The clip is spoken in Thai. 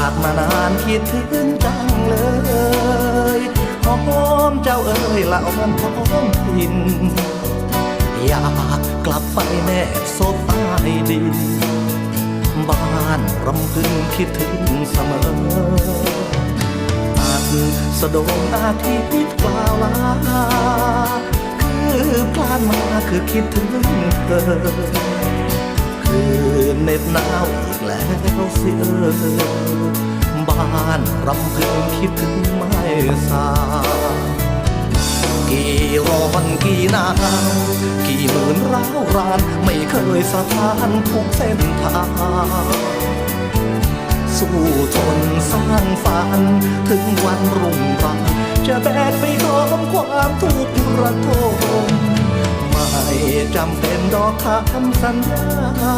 ากมานานคิดถึงจังเลยหอมเจ้าเอ๋ยละออมหอมทิน อยากกลับไปแนบศพใต้ดิน บ้านรำพึงคิดถึงเสมออาจสะดงอาทิตย์กล่าวลาคือพลานมาคือคิดถึงเธอ คือเหน็บหนาวอีกแล้วานรำพึงคิดถึงไม่สากี่ร้อนกี่หนาวกี่หมื่นร้าวรานไม่เคยสถานทุกเส้นทางสู้ทนสร้างฝันถึงวันรุ่งรางจะแบกไปพร้อมความทุกข์ระทมไม่จำเป็นดอกคำสัญญา